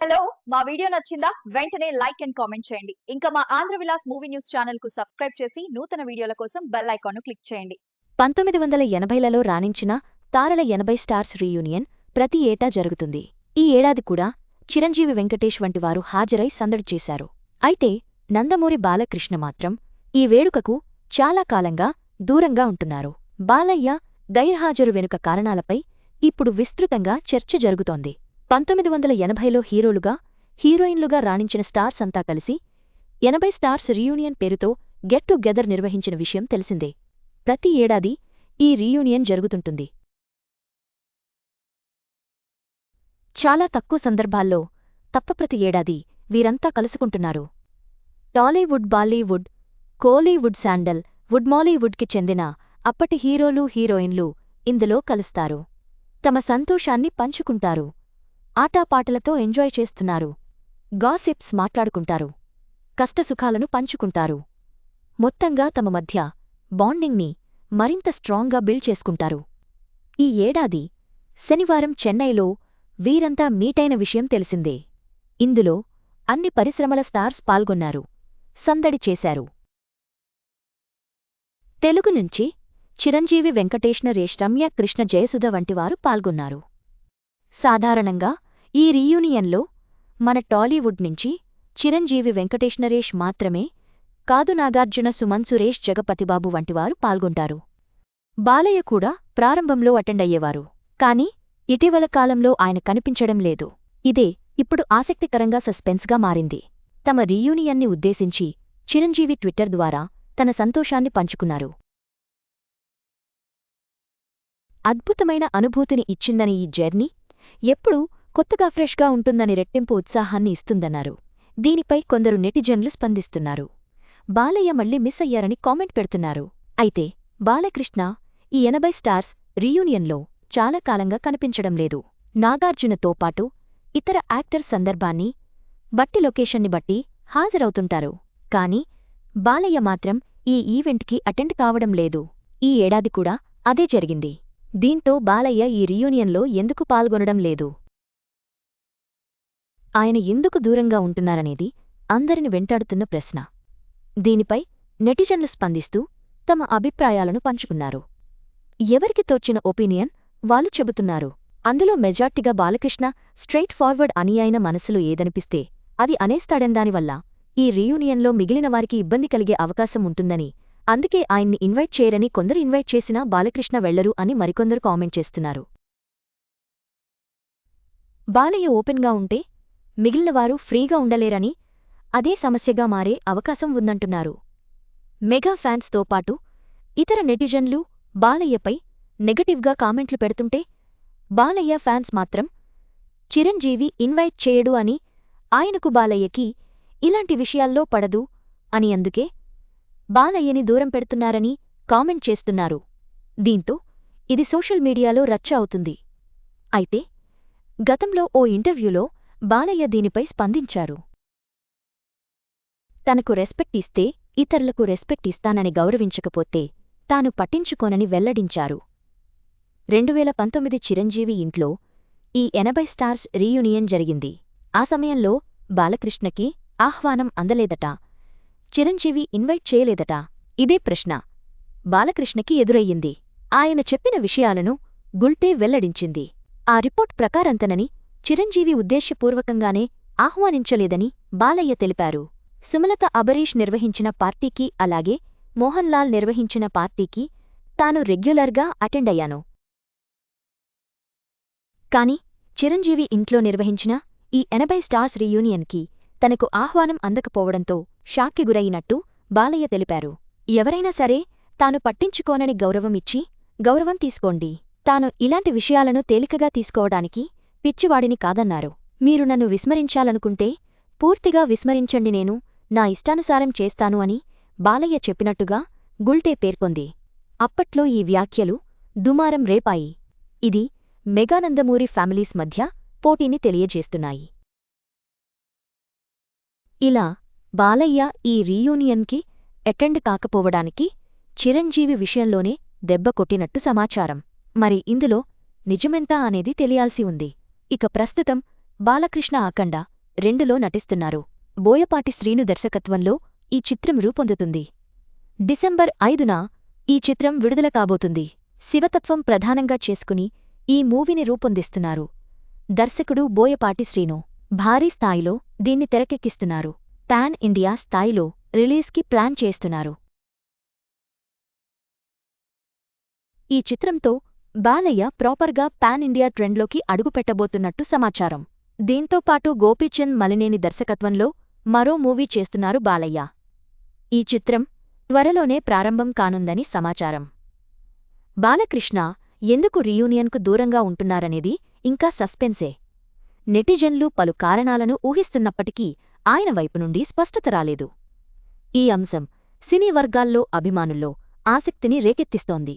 Hello మా video నచ్చిందా? వెంటనే లైక్ అండ్ కామెంట్ చేయండి. ఇంకా మా ఆంధ్ర విలాస్ మూవీ న్యూస్ ఛానల్కు సబ్స్క్రైబ్ చేసి నూతన వీడియోల కోసం బెల్ ఐకాన్ క్లిక్ చేయండి. పంతొమ్మిది వందల ఎనభైలలో రాణించిన తారల ఎనభై స్టార్స్ రీయూనియన్ ప్రతి ఏటా జరుగుతుంది. ఈ ఏడాది కూడా చిరంజీవి వెంకటేష్ వంటి వారు హాజరై సందడి చేశారు. అయితే నందమూరి బాలకృష్ణ మాత్రం ఈ వేడుకకు చాలా కాలంగా దూరంగా ఉంటున్నారు. బాలయ్య గైర్హాజరు వెనుక కారణాలపై ఇప్పుడు విస్తృతంగా చర్చ జరుగుతోంది. పంతొమ్మిది వందల ఎనభైలో హీరోలుగా హీరోయిన్లుగా రాణించిన స్టార్స్ అంతా కలిసి ఎనభై స్టార్స్ రీయూనియన్ పేరుతో గెట్ టుగెదర్ నిర్వహించిన విషయం తెలిసిందే. ప్రతి ఏడాది ఈ రీయూనియన్ జరుగుతుంటుంది. చాలా తక్కువ సందర్భాల్లో తప్ప ప్రతి ఏడాది వీరంతా కలుసుకుంటున్నారు. Tollywood Bollywood Kollywood Sandalwood మాలీవుడ్కి చెందిన అప్పటి హీరోలు హీరోయిన్లు ఇందులో కలుస్తారు. తమ సంతోషాన్ని పంచుకుంటారు. ఆటాపాటలతో ఎంజాయ్ చేస్తున్నారు. గాసిప్స్ మాట్లాడుకుంటారు. కష్టసుఖాలను పంచుకుంటారు. మొత్తంగా తమ మధ్య బాండింగ్ని మరింత స్ట్రాంగ్గా బిల్డ్ చేసుకుంటారు. ఈ ఏడాది శనివారం చెన్నైలో వీరంతా మీటైన విషయం తెలిసిందే. ఇందులో అన్ని పరిశ్రమల స్టార్స్ పాల్గొన్నారు. సందడి చేశారు. తెలుగు నుంచి చిరంజీవి వెంకటేష్ణ నరేష్ రమ్య కృష్ణ జయసుధ వంటివారు పాల్గొన్నారు. సాధారణంగా ఈ రీయూనియన్లో మన టాలీవుడ్ నుంచి చిరంజీవి వెంకటేష్ నరేష్ మాత్రమే కాదు నాగార్జున సుమన్ సురేష్ జగపతిబాబు వంటివారు పాల్గొంటారు. బాలయ్య కూడా ప్రారంభంలో అటెండ్ అయ్యేవారు. కాని ఇటీవల కాలంలో ఆయన కనిపించడం లేదు. ఇదే ఇప్పుడు ఆసక్తికరంగా సస్పెన్స్గా మారింది. తమ రీయూనియన్ని ఉద్దేశించి చిరంజీవి ట్విట్టర్ ద్వారా తన సంతోషాన్ని పంచుకున్నారు. అద్భుతమైన అనుభూతిని ఇచ్చిందని ఈ జర్నీ ఎప్పుడూ కొత్తగా ఫ్రెష్గా ఉంటుందని రెట్టింపు ఉత్సాహాన్ని ఇస్తుందన్నారు. దీనిపై కొందరు నెటిజన్లు స్పందిస్తున్నారు. బాలయ్య మళ్ళీ మిస్ అయ్యారని కామెంట్ పెడుతున్నారు. అయితే బాలకృష్ణ ఈ ఎనభై స్టార్స్ రీయూనియన్లో చాలా కాలంగా కనిపించడం లేదు. నాగార్జునతో పాటు ఇతర యాక్టర్స్ సందర్భాన్ని బట్టి లొకేషన్ని బట్టి హాజరవుతుంటారు. కాని బాలయ్య మాత్రం ఈ ఈవెంట్కి అటెండ్ కావడం లేదు. ఈ ఏడాది కూడా అదే జరిగింది. దీంతో బాలయ్య ఈ రీయూనియన్లో ఎందుకు పాల్గొనడం లేదు? ఆయన ఎందుకు దూరంగా ఉంటున్నారనేది అందరిని వెంటాడుతున్న ప్రశ్న. దీనిపై నెటిజన్లు స్పందిస్తూ తమ అభిప్రాయాలను పంచుకున్నారు. ఎవరికి తోచిన ఒపీనియన్ వాళ్ళు చెబుతున్నారు. అందులో మెజార్టీగా బాలకృష్ణ స్ట్రైట్ ఫార్వర్డ్ అని మనసులు మనసులో ఏదనిపిస్తే అది అనేస్తాడెందానివల్ల ఈ రీయూనియన్లో మిగిలిన వారికి ఇబ్బంది కలిగే అవకాశం ఉంటుందని అందుకే ఆయన్ని ఇన్వైట్ చేయరని కొందరు ఇన్వైట్ చేసినా బాలకృష్ణ వెళ్ళరు అని మరికొందరు కామెంట్ చేస్తున్నారు. బాలయ్య ఓపెన్గా ఉంటే మిగిలినవారు ఫ్రీగా ఉండలేరని అదే సమస్యగా మారే అవకాశం ఉందంటున్నారు. మెగా ఫ్యాన్స్తో పాటు ఇతర నెటిజన్లు బాలయ్యపై నెగటివ్గా కామెంట్లు పెడుతుంటే బాలయ్య ఫ్యాన్స్ మాత్రం చిరంజీవి ఇన్వైట్ చేయడు అని ఆయనకు బాలయ్యకి ఇలాంటి విషయాల్లో పడదు అని అందుకే బాలయ్యని దూరం పెడుతున్నారని కామెంట్ చేస్తున్నారు. దీంతో ఇది సోషల్ మీడియాలో రచ్చ అవుతుంది. అయితే గతంలో ఓ ఇంటర్వ్యూలో బాలయ్య దీనిపై స్పందించారు. తనకు రెస్పెక్ట్ ఇస్తే ఇతరులకు రెస్పెక్ట్ ఇస్తానని గౌరవించకపోతే తాను పట్టించుకోనని వెల్లడించారు. రెండువేల పంతొమ్మిది చిరంజీవి ఇంట్లో ఈ ఎనభై స్టార్స్ రీయూనియన్ జరిగింది. ఆ సమయంలో బాలకృష్ణకి ఆహ్వానం అందలేదట. చిరంజీవి ఇన్వైట్ చేయలేదట. ఇదే ప్రశ్న. బాలకృష్ణకి ఎదురయ్యింది. ఆయన చెప్పిన విషయాలను గుల్టే వెల్లడించింది. ఆ రిపోర్ట్ ప్రకారంతనని చిరంజీవి ఉద్దేశ్యపూర్వకంగానే ఆహ్వానించలేదని బాలయ్య తెలిపారు. సుమలత అబరీష్ నిర్వహించిన పార్టీకి అలాగే మోహన్ లాల్ నిర్వహించిన పార్టీకి తాను రెగ్యులర్గా అటెండ్ అయ్యాను. కాని చిరంజీవి ఇంట్లో నిర్వహించిన ఈ ఎనభై స్టార్స్ రీయూనియన్కి తనకు ఆహ్వానం అందకపోవడంతో షాక్కి గురయినట్టు బాలయ్య తెలిపారు. ఎవరైనా సరే తాను పట్టించుకోనని గౌరవం ఇచ్చి గౌరవం తీసుకోండి. తాను ఇలాంటి విషయాలను తేలికగా తీసుకోవడానికి పిచ్చివాడిని కాదన్నారు. మీరు నన్ను విస్మరించాలనుకుంటే పూర్తిగా విస్మరించండి నేను నా ఇష్టానుసారం చేస్తాను అని బాలయ్య చెప్పినట్టుగా గుల్టే పేర్కొంది అప్పట్లో ఈ వ్యాఖ్యలు దుమారం రేపాయి. ఇది మెగానందమూరి ఫ్యామిలీస్ మధ్య పోటీని తెలియజేస్తున్నాయి. ఇలా బాలయ్య ఈ రీయూనియన్కి అటెండ్ కాకపోవడానికి చిరంజీవి విషయంలోనే దెబ్బ కొట్టినట్టు సమాచారం. మరి ఇందులో నిజమెంత అనేది తెలియాల్సి ఉంది. ఇక ప్రస్తుతం బాలకృష్ణ అఖండ రెండులో నటిస్తున్నారు. బోయపాటి శ్రీను దర్శకత్వంలో ఈ చిత్రం రూపొందుతుంది. డిసెంబర్ ఐదున ఈ చిత్రం విడుదల కాబోతుంది. శివతత్వం ప్రధానంగా చేసుకుని ఈ మూవీని రూపొందిస్తున్నారు. దర్శకుడు బోయపాటి శ్రీను భారీ స్థాయిలో దీన్ని తెరకెక్కిస్తున్నారు. పాన్ ఇండియా స్థాయిలో రిలీజ్కి ప్లాన్ చేస్తున్నారు. ఈ చిత్రంతో బాలయ్య ప్రాపర్గా పాన్ ఇండియా ట్రెండ్లోకి అడుగుపెట్టబోతున్నట్టు సమాచారం. దీంతోపాటు గోపీచంద్ మలినేని దర్శకత్వంలో మరో మూవీ చేస్తున్నారు బాలయ్య. ఈ చిత్రం త్వరలోనే ప్రారంభం కానుందని సమాచారం. బాలకృష్ణ ఎందుకు రీయూనియన్కు దూరంగా ఉంటున్నారనేది ఇంకా సస్పెన్సే. నెటిజన్లు పలు కారణాలను ఊహిస్తున్నప్పటికీ ఆయన వైపు నుండి స్పష్టత రాలేదు. ఈ అంశం సినీ వర్గాల్లో అభిమానుల్లో ఆసక్తిని రేకెత్తిస్తోంది.